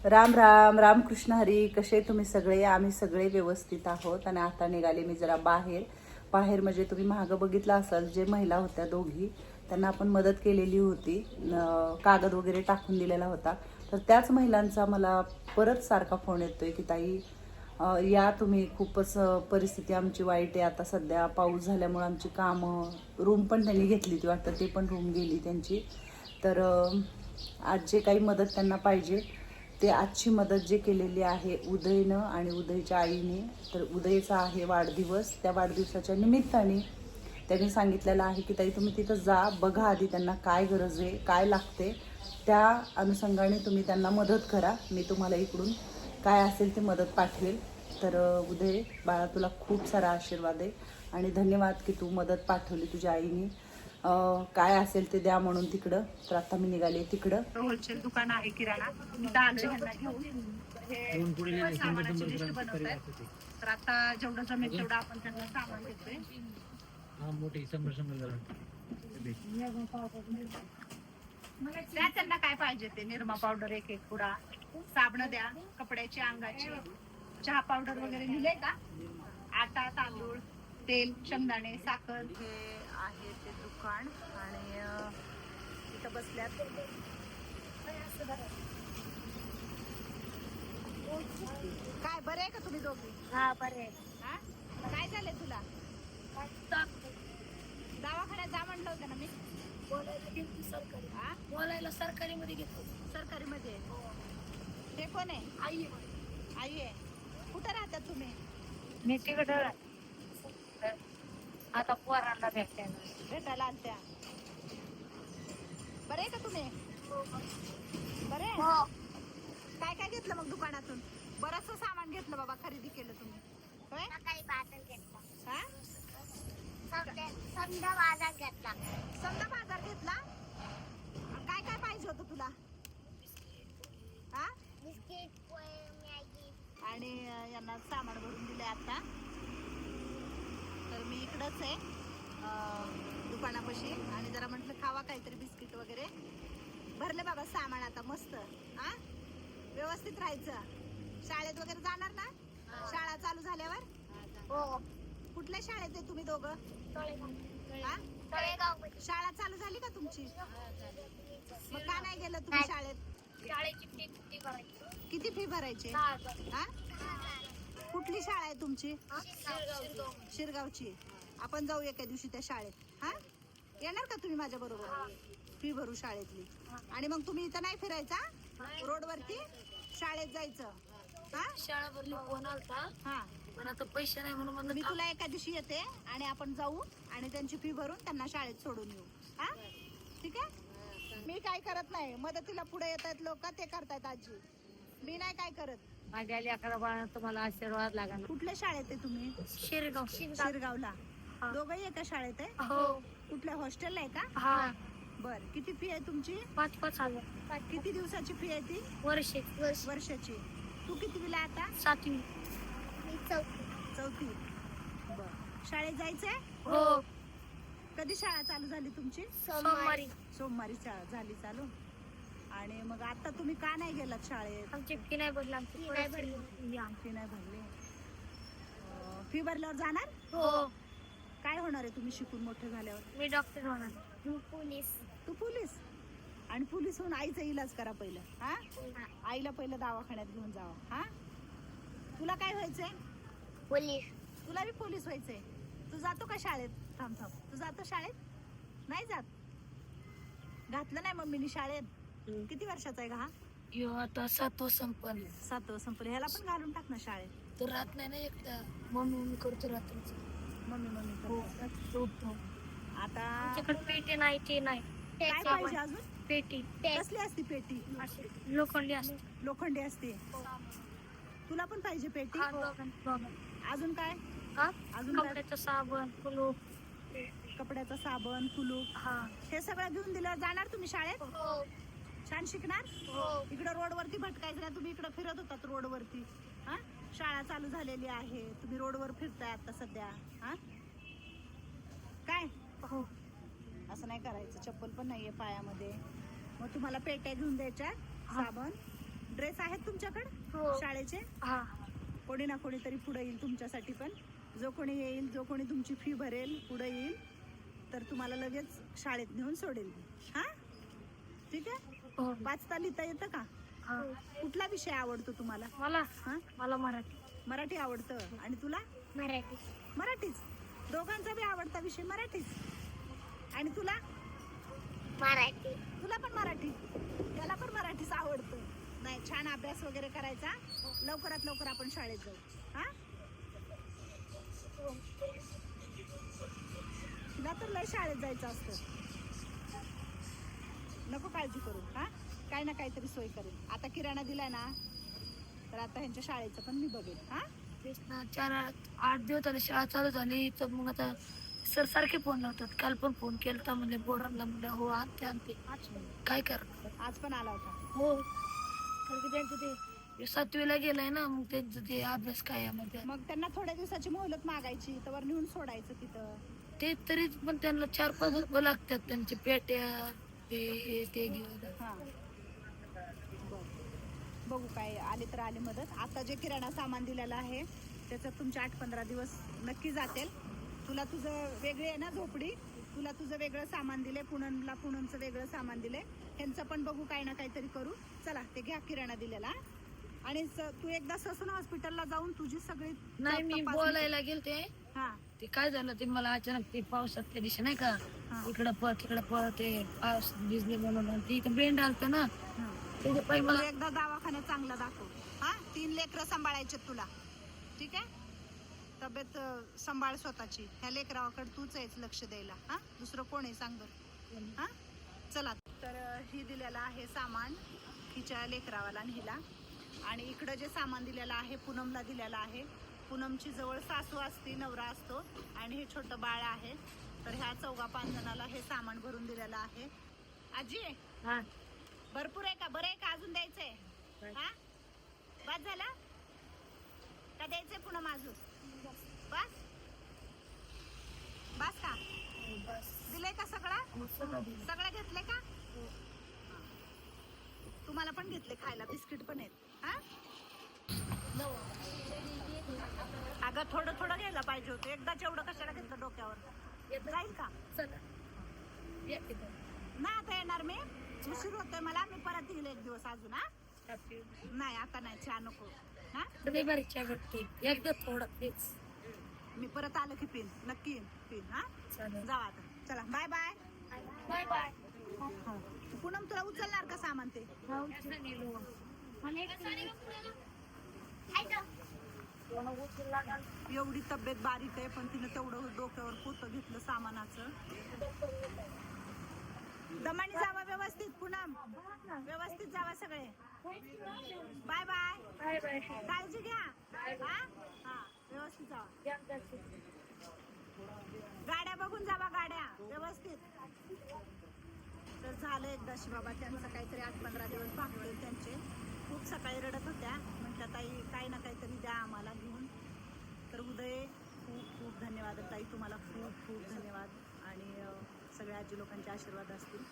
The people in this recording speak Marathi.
राम राम रामकृष्ण हरी कसे तुम्ही सगळे? आम्ही सगळे व्यवस्थित आहोत आणि आता निघाले मी जरा बाहेर. बाहेर म्हणजे तुम्ही मागं बघितलं असाल जे महिला होत्या दोघी त्यांना आपण मदत केलेली होती. कागद वगैरे टाकून दिलेला होता. तर त्याच महिलांचा मला परत सारखा फोन येतोय की ताई या तुम्ही. खूपच परिस्थिती आमची वाईट आहे. आता सध्या पाऊस झाल्यामुळे आमची कामं. रूम पण त्यांनी घेतली ती वाटतं. ते पण रूम गेली त्यांची. तर आज जे काही मदत त्यांना पाहिजे ते आजची मदत जे केलेली आहे उदयनं आणि उदयच्या आईने तर उदयचा आहे वाढदिवस. त्या वाढदिवसाच्या निमित्ताने त्यांनी सांगितलेलं आहे की ताई तुम्ही तिथं जा बघा आधी त्यांना काय गरज आहे काय लागते. त्या अनुषंगाने तुम्ही त्यांना मदत करा. मी तुम्हाला इकडून काय असेल ते मदत पाठवेल. तर उदय बाळा तुला खूप सारा आशीर्वाद आहे आणि धन्यवाद की तू मदत पाठवली तुझ्या आईने. काय असेल ते द्या म्हणून तिकडं. तर आता मी निघाले तिकडं. होलसेल दुकान आहे किराणा. तर आता जेवढं जमेल तेवढं आपण त्यांना सामान हा द्या त्यांना काय पाहिजे ते. निरमा पावडर एक एक पुडा. साबण द्या कपड्याची अंगाची. चहा पावडर वगैरे लिहिले का? आटा तांदूळ तेल शेंगदाणे साखर. हे आहे ते दुकान आणि इथं बसल्यात. काय बरे आहे का तुम्ही दोघी? हा बरे हा? काय झालंय तुला? दवाखान्यात जा म्हणलं होतं ना मी. बोलायला गेलो सरकारी. हा? बोलायला सरकारी मध्ये घेतो सरकारी मध्ये ते कोण आहे? आई आई आहे. कुठं राहतात तुम्ही? मी तिकडं आता पोरांना भेटायला भेटायला आलत्या बरे आहे का तुम्ही? बरे? हो. काय काय घेतलं मग दुकानातून? बरंच सामान घेतलं बाबा खरेदी केलं तुम्ही. होय? काही बाजार घेतला. हा? समजा बाजार घेतला. समजा बाजार घेतला? काय काय पाहिजे होतं तुला? हा? बिस्किट पोहे मॅगी. आणि अं, यांना सामान भरून दिले आता. इकडंच आहे. दुकानापाशी. आणि जरा म्हटलं खावा काहीतरी बिस्किट वगैरे. भरले बाबा सामान आता मस्त. हा व्यवस्थित राहायचं. शाळेत वगैरे जाणार ना? शाळा चालू झाल्यावर? हो कुठल्या शाळेत आहे तुम्ही दोघं? शाळा चालू झाली का तुमची? मग का नाही गेलं तुम्ही. शाळेत? शाळेची किती फी भरायची? हा कुठली शाळा आहे तुमची? शिरगाव. शिरगावची. आपण जाऊ एका दिवशी त्या शाळेत. हा? येणार का तुम्ही माझ्या बरोबर? फी भरू शाळेतली. आणि मग तुम्ही इथं नाही फिरायचा? रोडवरती? शाळेत जायचं. हा? शाळा भरली फोन आलता. हा. पण आता पैसे नाही म्हणून म्हणलं मी तुला एका दिवशी येते आणि आपण जाऊ आणि त्यांची फी भरून त्यांना शाळेत सोडून येऊ. हा? ठीक आहे? मी काय करत नाही. मदतीला पुढे येत आहेत लोक ते करतायत आजी. मी नाही काय करत. माझ्या लेकरा बाळा तुम्हाला आशीर्वाद लागणार. कुठल्या शाळेत आहे तुम्ही? शिरगाव. शिरगावला. दोघंही एका शाळेत आहे? हो. कुठल्या हॉस्टेलला आहे का? हा. बर. किती फी आहे तुमची? पाच पाच हजार. किती दिवसाची फी आहे ती? वर्ष. वर्षाची. तू किती ला आता? सातवी. चौथी. बर. शाळेत जायचंय? हो. कधी शाळा चालू झाली तुमची? सोमवारी. सोमवारी शाळा झाली चालू. आणि मग आता तुम्ही का नाही गेलात शाळेत? आमची फी नाही भरली. आमची फी नाही भरली. फी भरल्यावर जाणार? हो. काय होणार आहे तुम्ही शिकून मोठे झाल्यावर? मी डॉक्टर होणार. पोलीस. तू पोलीस? आणि पोलीस होऊन आईचा इलाज करा पहिलं हा? आईला पहिलं दवाखान्यात घेऊन जावं हा? तुला काय व्हायचंय? पोलीस. तुला बी पोलीस व्हायचंय. तू जातो का शाळेत? थांब थांब. तू जातो शाळेत? नाही जात. घातलं नाही मम्मीनी शाळेत? किती वर्षाचा आहे का हा? यो आता सातवं संपल. सातवं संपलं. ह्याला पण घालून टाक ना शाळेत. तो राहत नाही ना एकटा. मम्मी मम्मी करतो रात्रीच. मम्मी मम्मी हो. करतो. उठतो आता आमच्याकडे पेटी नाही ते नाही. काय पाहिजे अजून? पेटी. कसली असती पेटी? अशी लोखंडी असते. लोखंडी असते. तुला पण पाहिजे पेटी? हा, दोघां- दोघां. अजून काय? हा? अजून काय? कपड्याचं साबण कुलूप. कपड्याचा साबण कुलूप. हा. हे सगळं घेऊन दिल्यावर जाणार तुम्ही शाळेत? हो. छान शिकणार? हो. इकडं रोडवरती भटकायचं नाही तुम्ही इकडं फिरत होतात रोडवरती. हा शाळा चालू झालेली आहे. तुम्ही रोडवर फिरताय आता सध्या. हा? काय? हो. असं नाही करायचं. चप्पल पण नाहीये पायामध्ये. मग तुम्हाला पेट्या घेऊन द्यायच्या साबण. ड्रेस आहेत तुमच्याकडे? हो. शाळेचे? हा. कोणी ना कोणीतरी पुढे येईल तुमच्यासाठी पण. जो कोणी येईल जो कोणी तुमची फी भरेल पुढे येईल तर तुम्हाला लगेच शाळेत नेऊन सोडेल. हा? ठीक आहे? हो. वाचता लिहिता येतं का? हा. कुठला विषय आवडतो तुम्हाला? मला? हा? मला मराठी. मराठी आवडतं. आणि तुला? मराठी. मराठीच. दोघांचा बी आवडता विषय मराठीच. आणि तुला? मराठी. तुला पण मराठी. त्याला पण मराठीच आवडतं. नाही छान अभ्यास वगैरे करायचा. लवकरात लवकर आपण शाळेत जाऊ. हा? तिला तर लय शाळेत जायचं असतं. नको काळजी करू. हा? काय ना काहीतरी सोय करेल आता किराणा दिलाय ना तर आता ह्यांच्या शाळेचं पण मी बघेन. हा? तेच ना चार आठ दिवस झाले शाळा चालू झाली तर मग आता सर सारखे फोन लावतात. काल पण फोन केलता म्हणले बोरांना म्हणलं हो आणते आणते. काय करणार आज पण आला होता. हो. कारण की त्यांचं ते सातवीला गेलाय ना मग त्यांचं ते अभ्यास काय आहे मग मग त्यांना थोड्या दिवसाची मोहलत मागायची तर नेऊन सोडायचं तिथं. ते तरी पण त्यांना चार पाच रुपये लागतात त्यांचे पेट्या ते हे ते घेऊन. हा. बघू काय आले तर आले मदत. आता जे किराणा सामान दिलेलं आहे त्याच्यात तुमचे आठ पंधरा दिवस नक्की जातील. तुला तुझं वेगळे आहे ना झोपडी? तुला तुझं वेगळं सामान दिले पुणनला पुणनचं वेगळं सामान दिले ह्यांचं पण बघू काय ना काहीतरी करू. चला ते घ्या किराणा दिलेला. आणि तू एकदा ससून हॉस्पिटलला जाऊन तुझी सगळी नाही मी बोलायला गेलते. हा. ते काय झालं ते मला अचानक ते पावसात त्या दिवशी नाही का. इकडं पळ तिकडं पळ ते पाऊस भिजले म्हणून ते इथं बेंड आलत ना. त्याच्या मला एकदा दवाखाना चांगला दाखव. हा? तीन लेकरं सांभाळायचे तुला. ठीक आहे? तब्येत सांभाळ स्वतःची. ह्या लेकरावाकडे तूच आहेस लक्ष द्यायला. हा? दुसरं कोण आहे? सांग बरं. हा? चला. तर ही दिलेलं आहे सामान हिच्या लेकरावाला आणि हिला. आणि इकडं जे सामान दिलेलं आहे पूनमला दिलेलं आहे. पूनमची जवळ सासू असते नवरा असतो. आणि हे छोटं बाळ आहे. तर ह्या चौघा पाच जणाला हे सामान भरून दिलेलं आहे. आजी? हा. भरपूर आहे का? बरं आहे का? अजून द्यायचंय? हा? बस झाला? का द्यायचंय पुन्हा अजून बस. बस? का? बस. दिलंय का सगळं? सगळं दिलं. सगळं घेतलंय का? तुम्हाला पण घेतले खायला. बिस्किट पण आहेत. हा? अगं थोडं थोडं घ्यायला पाहिजे होतं. एकदाच एवढं कशाला घेतलं डोक्यावर. जाईल का? चला या इथं. नाही आता येणार मी उशीर होतोय मला. मी परत येईल एक दिवस अजून हा. नाही आता नाही चहा नको. हा? रविवारी चहा भेटते एकदा थोडा प्लीज मी परत आलं की पिन. नक्की येईन पिन हा? जावा आता. चला bye bye bye bye Poonam तुला उचलणार का सामान ते? एवढी तब्येत बारीक आहे पण तिनं तेवढं डोक्यावर पोतं घेतलं सामानाचं. दमाने जावा व्यवस्थित जावा सगळे. बाय बाय बाय बाय काळजी घ्या. हा? हा व्यवस्थित जावा. गाड्या बघून जावा गाड्या. व्यवस्थित. तर झालं एकदाशी बाबा त्यांचं काहीतरी आठ पंधरा दिवस भागले त्यांचे. खूप सकाळी रडत होत्या. म्हटलं ताई काही ना काहीतरी द्या आम्हाला घेऊन. तर उदय खूप खूप धन्यवाद. ताई तुम्हाला खूप खूप धन्यवाद. आणि सगळ्या आजी लोकांचे आशीर्वाद असतील.